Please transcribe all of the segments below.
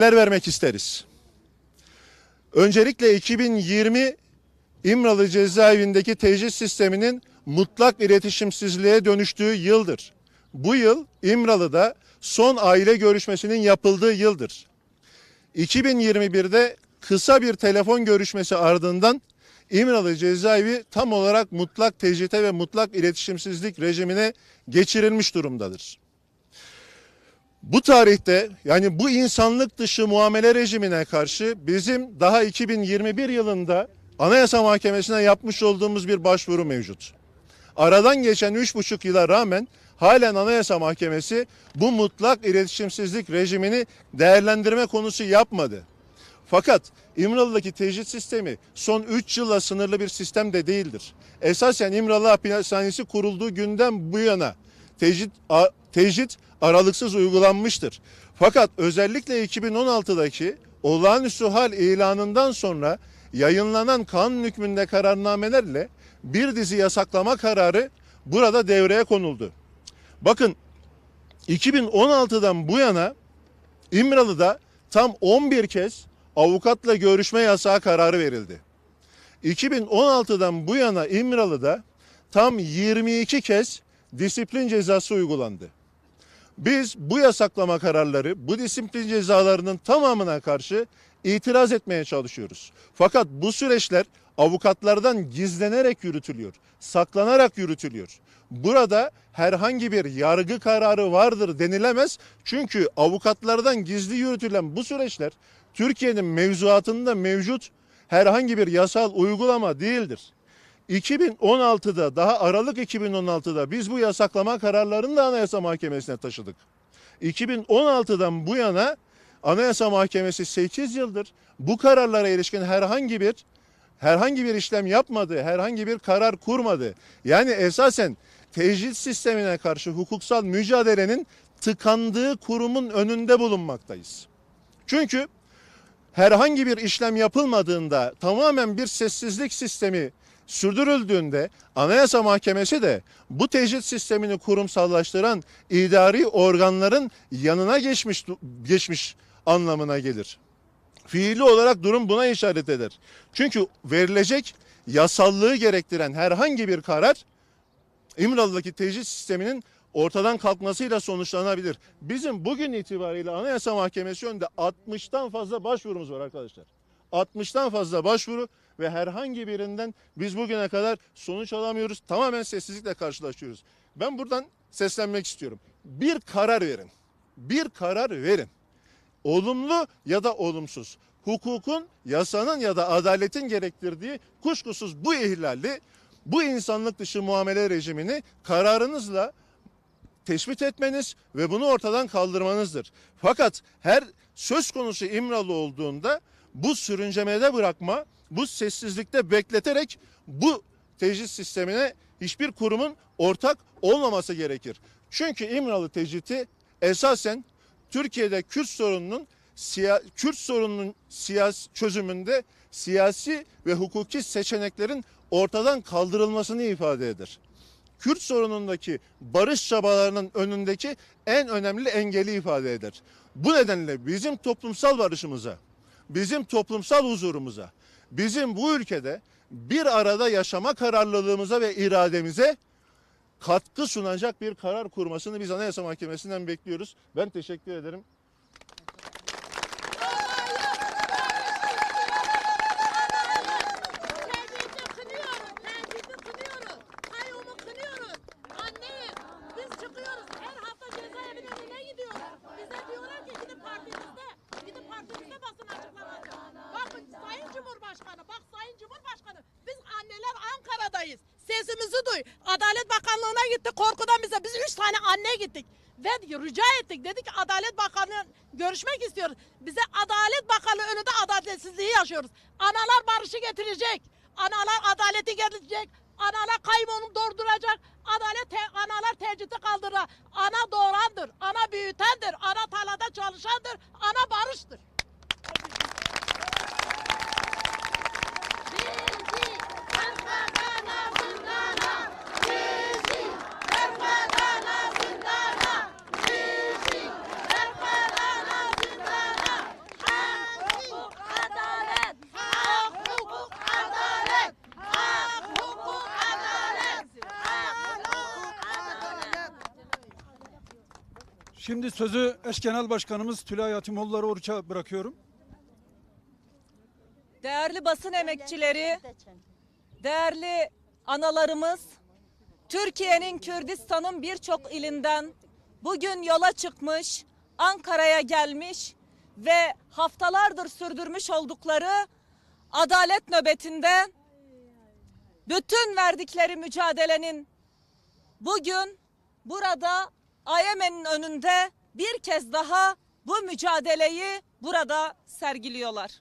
vermek isteriz. Öncelikle 2020 İmralı cezaevindeki tecrit sisteminin mutlak iletişimsizliğe dönüştüğü yıldır. Bu yıl İmralı'da son aile görüşmesinin yapıldığı yıldır. 2021'de kısa bir telefon görüşmesi ardından İmralı cezaevi tam olarak mutlak tecrite ve mutlak iletişimsizlik rejimine geçirilmiş durumdadır. Bu tarihte yani bu insanlık dışı muamele rejimine karşı bizim daha 2021 yılında Anayasa Mahkemesi'ne yapmış olduğumuz bir başvuru mevcut. Aradan geçen 3,5 yıla rağmen halen Anayasa Mahkemesi bu mutlak iletişimsizlik rejimini değerlendirme konusu yapmadı. Fakat İmralı'daki tecrit sistemi son 3 yılla sınırlı bir sistem de değildir. Esasen İmralı Hapishanesi kurulduğu günden bu yana tecrit, tecrit aralıksız uygulanmıştır. Fakat özellikle 2016'daki olağanüstü hal ilanından sonra yayınlanan kanun hükmünde kararnamelerle bir dizi yasaklama kararı burada devreye konuldu. Bakın 2016'dan bu yana İmralı'da tam 11 kez avukatla görüşme yasağı kararı verildi. 2016'dan bu yana İmralı'da tam 22 kez disiplin cezası uygulandı. Biz bu yasaklama kararları, bu disiplin cezalarının tamamına karşı itiraz etmeye çalışıyoruz. Fakat bu süreçler avukatlardan gizlenerek yürütülüyor, saklanarak yürütülüyor. Burada herhangi bir yargı kararı vardır denilemez. Çünkü avukatlardan gizli yürütülen bu süreçler Türkiye'nin mevzuatında mevcut herhangi bir yasal uygulama değildir. 2016'da daha Aralık 2016'da biz bu yasaklama kararlarını da Anayasa Mahkemesi'ne taşıdık. 2016'dan bu yana Anayasa Mahkemesi 8 yıldır bu kararlara ilişkin herhangi bir herhangi bir işlem yapmadı, herhangi bir karar kurmadı. Yani esasen tecrit sistemine karşı hukuksal mücadelenin tıkandığı kurumun önünde bulunmaktayız. Çünkü herhangi bir işlem yapılmadığında tamamen bir sessizlik sistemi sürdürüldüğünde Anayasa Mahkemesi de bu tecrit sistemini kurumsallaştıran idari organların yanına geçmiş geçmiş anlamına gelir. Fiili olarak durum buna işaret eder. Çünkü verilecek yasallığı gerektiren herhangi bir karar İmralı'daki tecrit sisteminin ortadan kalkmasıyla sonuçlanabilir. Bizim bugün itibariyle Anayasa Mahkemesi önünde 60'tan fazla başvurumuz var arkadaşlar. 60'tan fazla başvuru ve herhangi birinden biz bugüne kadar sonuç alamıyoruz. Tamamen sessizlikle karşılaşıyoruz. Ben buradan seslenmek istiyorum. Bir karar verin. Bir karar verin. Olumlu ya da olumsuz. Hukukun, yasanın ya da adaletin gerektirdiği kuşkusuz bu ihlalli, bu insanlık dışı muamele rejimini kararınızla tespit etmeniz ve bunu ortadan kaldırmanızdır. Fakat her söz konusu İmralı olduğunda bu sürüncemede bırakma, bu sessizlikte bekleterek bu tecrit sistemine hiçbir kurumun ortak olmaması gerekir. Çünkü İmralı tecriti esasen Türkiye'de Kürt sorununun siya, Kürt sorununun siyasi çözümünde siyasi ve hukuki seçeneklerin ortadan kaldırılmasını ifade eder. Kürt sorunundaki barış çabalarının önündeki en önemli engeli ifade eder. Bu nedenle bizim toplumsal barışımıza, bizim toplumsal huzurumuza, bizim bu ülkede bir arada yaşama kararlılığımıza ve irademize katkı sunacak bir karar kurmasını biz Anayasa Mahkemesi'nden bekliyoruz. Ben teşekkür ederim. Rica ettik. Dedik ki Adalet Bakanı görüşmek istiyoruz. Bize Adalet Bakanlığı önünde adaletsizliği yaşıyoruz. Analar barışı getirecek. Analar adaleti getirecek. Analar kaybını durduracak. Adalet te- analar tecridi kaldırır. Ana doğurandır. Ana büyütendir. Ana tarlada çalışandır. Ana barıştır. Bizi Ermekana zindana. Bizi Ermekana zindana. Bizi Ermekana zindana. Şimdi sözü eş genel başkanımız Tülay Hatimoğulları Oruç'a bırakıyorum. Değerli basın emekçileri, değerli analarımız, Türkiye'nin Kürdistan'ın birçok ilinden bugün yola çıkmış, Ankara'ya gelmiş ve haftalardır sürdürmüş oldukları adalet nöbetinde bütün verdikleri mücadelenin bugün burada AYM'nin önünde bir kez daha bu mücadeleyi burada sergiliyorlar.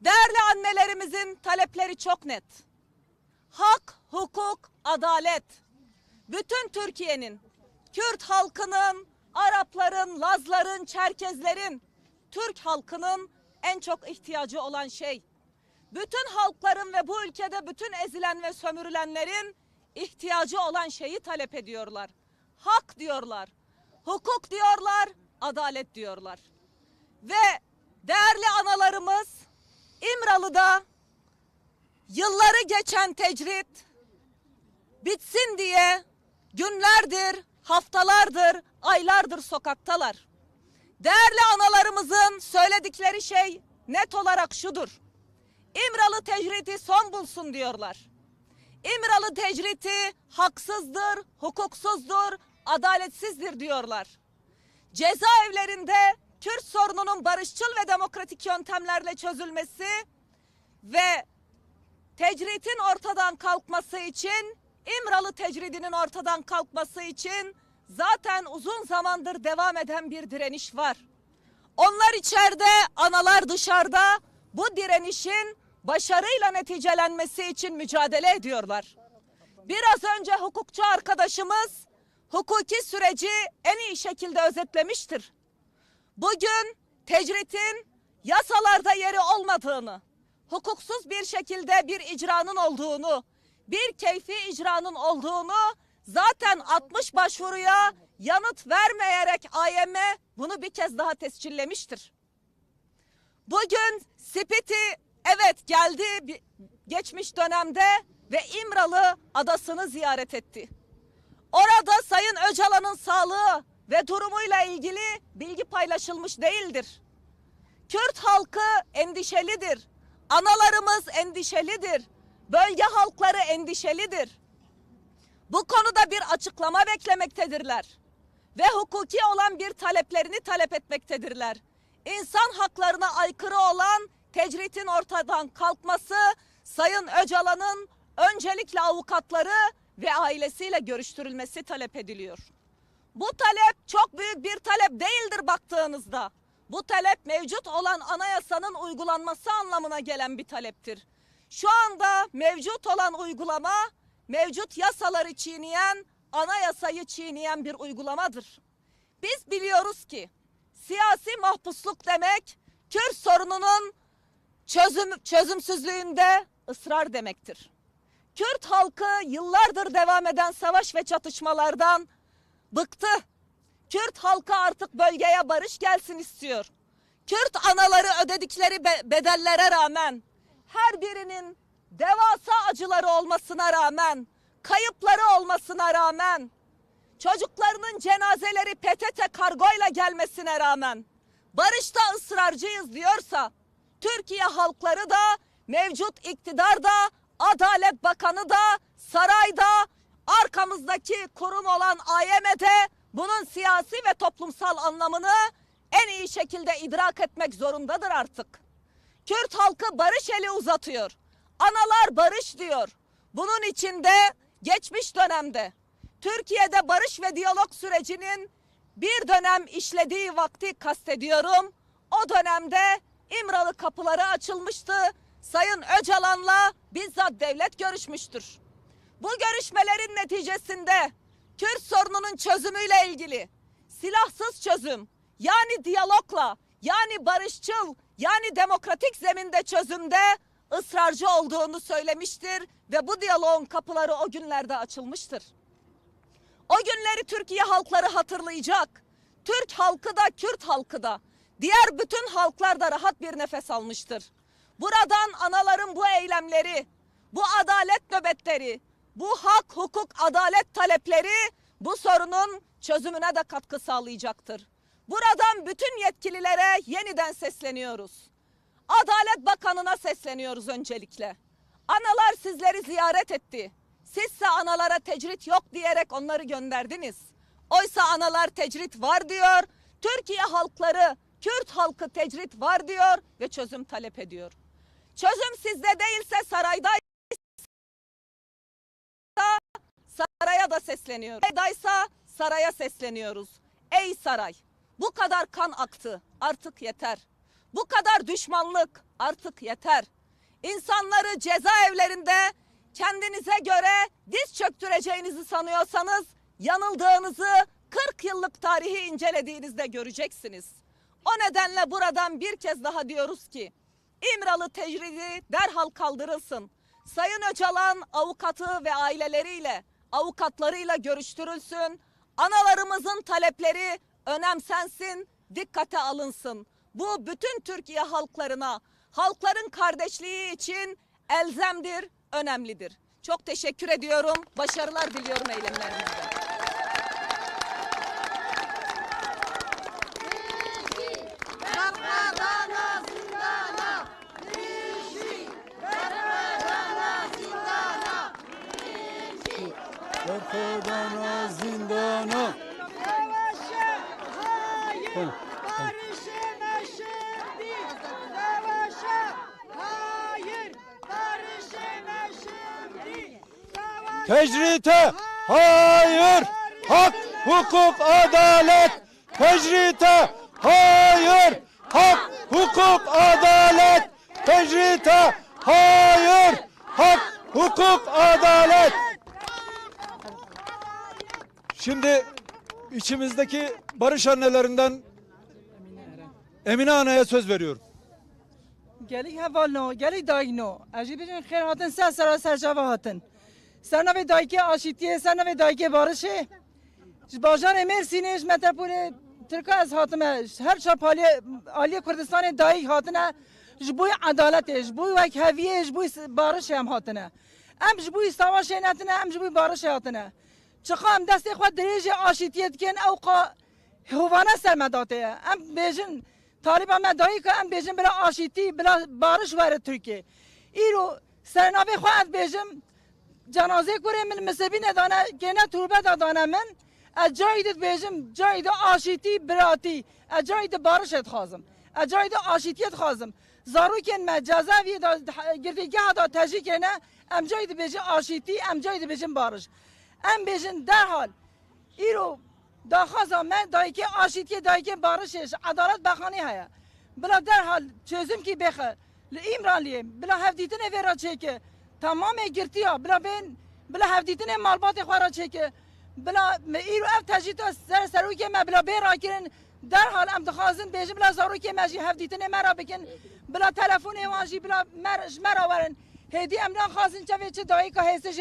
Değerli annelerimizin talepleri çok net. Hak, hukuk, adalet. Bütün Türkiye'nin, Kürt halkının, Arapların, Lazların, Çerkezlerin, Türk halkının en çok ihtiyacı olan şey. Bütün halkların ve bu ülkede bütün ezilen ve sömürülenlerin ihtiyacı olan şeyi talep ediyorlar. Hak diyorlar, hukuk diyorlar, adalet diyorlar. Ve değerli analarımız İmralı'da yılları geçen tecrit bitsin diye günlerdir, haftalardır, aylardır sokaktalar. Değerli analarımızın söyledikleri şey net olarak şudur. İmralı tecriti son bulsun diyorlar. İmralı tecriti haksızdır, hukuksuzdur, adaletsizdir diyorlar. Cezaevlerinde Kürt sorununun barışçıl ve demokratik yöntemlerle çözülmesi ve tecritin ortadan kalkması için, İmralı tecridinin ortadan kalkması için zaten uzun zamandır devam eden bir direniş var. Onlar içeride, analar dışarıda bu direnişin başarıyla neticelenmesi için mücadele ediyorlar. Biraz önce hukukçu arkadaşımız hukuki süreci en iyi şekilde özetlemiştir. Bugün tecritin yasalarda yeri olmadığını, hukuksuz bir şekilde bir icranın olduğunu, bir keyfi icranın olduğunu zaten 60 başvuruya yanıt vermeyerek AYM bunu bir kez daha tescillemiştir. Bugün Spiti evet geldi geçmiş dönemde ve İmralı adasını ziyaret etti. Orada Sayın Öcalan'ın sağlığı ve durumuyla ilgili bilgi paylaşılmış değildir. Kürt halkı endişelidir. Analarımız endişelidir. Bölge halkları endişelidir. Bu konuda bir açıklama beklemektedirler. Ve hukuki olan bir taleplerini talep etmektedirler. İnsan haklarına aykırı olan tecritin ortadan kalkması Sayın Öcalan'ın öncelikle avukatları ve ailesiyle görüştürülmesi talep ediliyor. Bu talep çok büyük bir talep değildir baktığınızda. Bu talep mevcut olan anayasanın uygulanması anlamına gelen bir taleptir. Şu anda mevcut olan uygulama mevcut yasaları çiğneyen, anayasayı çiğneyen bir uygulamadır. Biz biliyoruz ki siyasi mahpusluk demek Kürt sorununun çözüm çözümsüzlüğünde ısrar demektir. Kürt halkı yıllardır devam eden savaş ve çatışmalardan bıktı. Kürt halkı artık bölgeye barış gelsin istiyor. Kürt anaları ödedikleri be- bedellere rağmen her birinin devasa acıları olmasına rağmen, kayıpları olmasına rağmen, çocuklarının cenazeleri PTT kargoyla gelmesine rağmen barışta ısrarcıyız diyorsa Türkiye halkları da mevcut iktidar da Adalet Bakanı da sarayda arkamızdaki kurum olan AYM'de bunun siyasi ve toplumsal anlamını en iyi şekilde idrak etmek zorundadır artık. Kürt halkı barış eli uzatıyor. Analar barış diyor. Bunun içinde geçmiş dönemde Türkiye'de barış ve diyalog sürecinin bir dönem işlediği vakti kastediyorum. O dönemde İmralı kapıları açılmıştı. Sayın Öcalan'la bizzat devlet görüşmüştür. Bu görüşmelerin neticesinde Kürt sorununun çözümüyle ilgili silahsız çözüm yani diyalogla yani barışçıl yani demokratik zeminde çözümde ısrarcı olduğunu söylemiştir ve bu diyaloğun kapıları o günlerde açılmıştır. O günleri Türkiye halkları hatırlayacak. Türk halkı da Kürt halkı da diğer bütün halklar da rahat bir nefes almıştır. Buradan anaların bu eylemleri, bu adalet nöbetleri, bu hak, hukuk, adalet talepleri bu sorunun çözümüne de katkı sağlayacaktır. Buradan bütün yetkililere yeniden sesleniyoruz. Adalet Bakanı'na sesleniyoruz öncelikle. Analar sizleri ziyaret etti. Sizse analara tecrit yok diyerek onları gönderdiniz. Oysa analar tecrit var diyor. Türkiye halkları, Kürt halkı tecrit var diyor ve çözüm talep ediyor. Çözüm sizde değilse sarayda saraya da sesleniyoruz. Saradaysa saraya sesleniyoruz. Ey saray, bu kadar kan aktı, artık yeter. Bu kadar düşmanlık, artık yeter. İnsanları cezaevlerinde kendinize göre diz çöktüreceğinizi sanıyorsanız yanıldığınızı 40 yıllık tarihi incelediğinizde göreceksiniz. O nedenle buradan bir kez daha diyoruz ki İmralı tecridi derhal kaldırılsın. Sayın Öcalan avukatı ve aileleriyle, avukatlarıyla görüştürülsün. Analarımızın talepleri önemsensin, dikkate alınsın. Bu bütün Türkiye halklarına, halkların kardeşliği için elzemdir, önemlidir. Çok teşekkür ediyorum. Başarılar diliyorum eylemlerinizde. Korkudana zindana. Savaşa hayır, Tamam, barışına şimdi. Savaşa hayır, barışına şimdi. Savaşa Tecrite hayır. Hak, hukuk, adalet. Tecrite hayır. Hak, hukuk, adalet. Tecrite hayır. Hak, hukuk, adalet. Şimdi içimizdeki barış annelerinden Emine Ana'ya söz veriyorum. Gelik hevalno, gelik dayno. Eci bizim khair hatın sen sara sercava hatın. Sana ve dayke aşitiye, sana ve dayke barışı. Bajan emersini, metropole Türkiye az hatım her çap Ali, Ali Kürdistan'ın dayı hatına bu adalet, bu vekhaviye, bu barış hem hatına. Hem bu savaş hem bu barış hatına. چقام دست خود دریج آشیتیت کن اوقا هوانه سرمداته ام بیجن طالب هم دایی که ام بیجن بلا آشیتی بلا بارش وارد ترکیه ایرو سرناوی خواهد بیجم جنازه کره من مسبی ندانه گنه توربه دادانه من. از جایی دید بیجم جایی دا آشیتی براتی. از جایی دا بارشت خوازم. از جایی دا آشیتیت خوازم. زارو کن ما جزاوی دا گردگه دا تجی کنه. ام جایی دا بیجم آشیتی ام جایی دا بیجم بارش. ام بیشن درحال ایرو داخواز من دایی که آشید که دایی که بارشش عدالت بخانی هیا. بلا درحال چیزم که بخه. لإمران لیم بلا هفدیتن ویرا چکه تمام گرتیا بلا بین بلا هفدیتن مالبات خورا چکه بلا ایرو اف تجیت سر سرو که ما بلا بین را کرن در حال ام دخوازن بیجم بلا زارو که مجی هفدیتن مرا بکن. بلا تلفون وانجی بلا مرش مرا ورن هدی امران خوازن چه چه دایی که هسته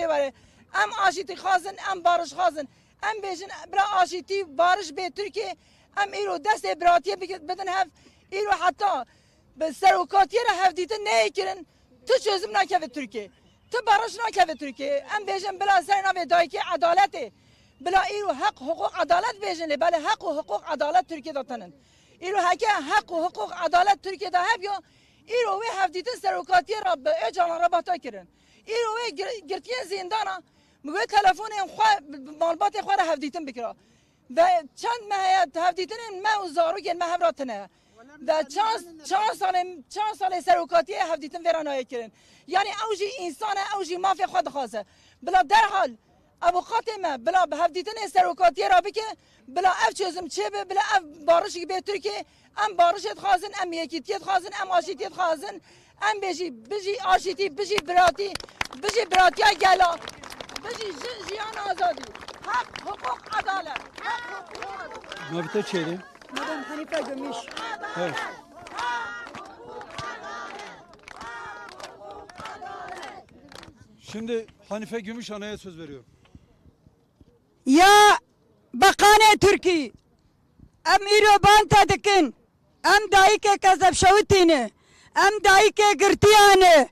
ام آجیتی خازن ام بارش خازن ام بیژن برا آجیتی بارش به ترکیه ام ایرو دست براتیه بدن هف ایرو حتی به سروکاتیه را هف دیتن نیکرن تو چوزم نکه به ترکیه تو بارش نکه به ترکیه ام بیژن بلا سرنا به دایی که عدالته بلا ایرو حق حقوق عدالت بیژن بله حق و حقوق عدالت ترکیه داتنن ایرو حکه حق و حقوق عدالت ترکیه دا هب یا ایرو وی هف دیتن سروکاتیه را به اجانا را باتا کرن ایرو وی گرتیه زندانا مگوی تلفون خواه مالبات خواه را هفدیتن بکرا. و چند ماه هفدیتن ما و زارو گل مه هفراتنه و چند چند سال چند سال سروکاتی هفدیتن ورانای کردن یعنی اوجی انسان اوجی مافیا خود خواسته. بلا در حال ابو خاتمه بلا به هفدیتن سروکاتی را بکه بلا اف چözüm چه به بلا اف بارش کی به ترکی ام بارشت خازن ام یکیتیت خازن ام آشیتیت خازن ام بجی بجی آشیتی بجی براتی بجی براتیا گلا. bizi ziyan azadi. Hak, hukuk, adalet. Hak, hukuk, adalet. Nabite Çeli. Madem Hanife Gömüş. Evet. Şimdi Hanife Gümüş Ana'ya söz veriyorum. Ya Bakane Türkiye, em İroban tadikin, em dayike kazapşavutini, em dayike girtiyane,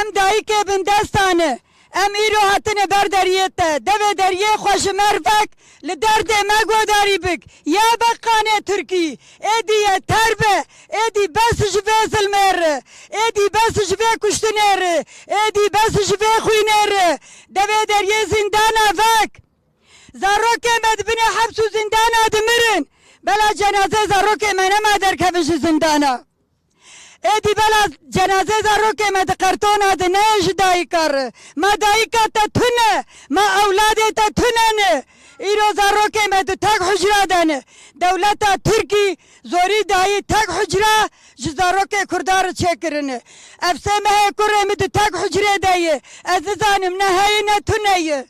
em dayike bindestane, ام ایرو هاتن بر دریت دو دریه خوش مرفک لدرد مگو داری بک یا بقانه ترکی ایدی تربه ایدی بس جوه زلمر ایدی بس جوه کشتنر ایدی بس جوه خوینر دو دریه زندانه فک زاروک مد بنی حبس و زندانه دمرن بلا جنازه زاروک منه ما در کفش زندانه ایدی بلا جنازه زاروک مد قرطون آد نیش دایی کر ما دایی که تا تونه ما اولاد تا تونه ایرو زاروک مد تک حجره دن دولت ترکی زوری دایی تک حجره جزاروک کردار چکرن افسه مه کره مد تک حجره دایی از زانم نه هی نه تونه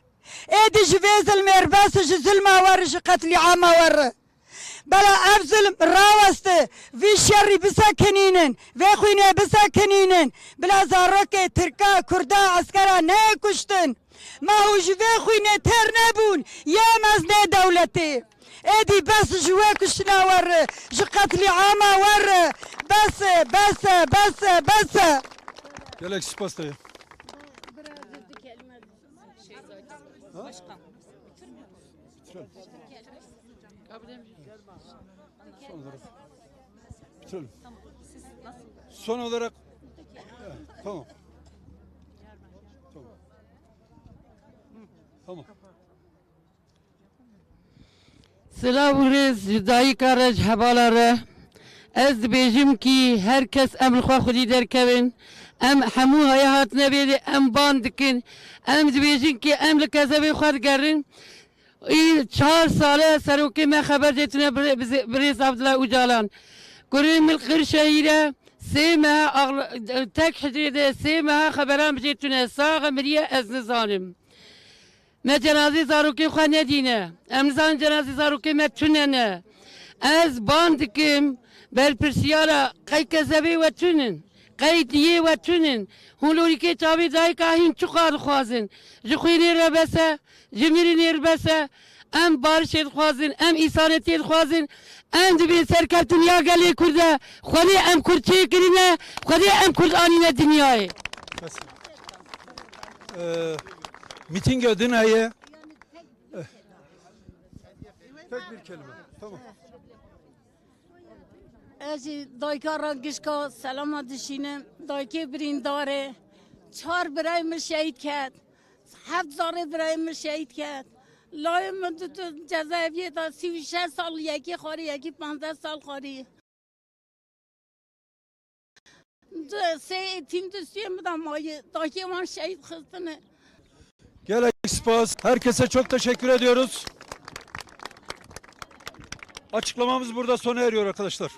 ایدی جویز المرباس جزلما ورش قتل عام ور بلا افزل راوسته في شر بساكنين في خوينه بساكنين بلا زارك تركا كردا عسكرا نكشتن ما هو جوي خوينه تر نبون يا مزنه دولتي ادي بس جوا كشنا ور جو قتل عام ور بس بس بس بس Gerek spas dayı. Söyle. Tamam. Siz nasıl? Son olarak evet, tamam. Tamam. Tamam. Selavuris Jidai Karaj Habalara Ez dibêjim ki herkes em li xwe xwedî derkevin, em hemû haya hatine bêdê em ban dikin, em dibêjin ki em li kezevê xwe digerin. Î çar sale serokê me xeber dêtune birêz Abdullah Ucalan. مل قر شهیره سه ماه اغل... تک حجره ده سه ماه خبران بجیتونه ساغ مریه از نزانم me cenazê zarokê xwe nedîne. Em nizan cenazê zarokê me tunene. Ez ban dikim berpirsiyara qey kezebê we tunin. Qey diyê we tunin. Hûn lorîkê çavê dayika hîn çuqa dixwazin. Ji xwînê re bese, ji ya gelê Kurd e. Xwedê em Kurd çêkirine, xwedê em Kurd anîne dinyayê. Bas. Ee, miting Edirne'ye Eh. tek bir kelime. Tamam. Ez dayka rangişka selama dişinem. Dayke birindare. Çar birey mir şehit ket. Heft zare birey mir şehit ket. لای من تو تو جزایریه تا سی و شش سال یکی خوری یکی پانزده سال خوری سه تیم تو سویم بدم مایه داکی من شهید خستنه Gerek spas. Herkese çok teşekkür ediyoruz. Açıklamamız burada sona eriyor arkadaşlar.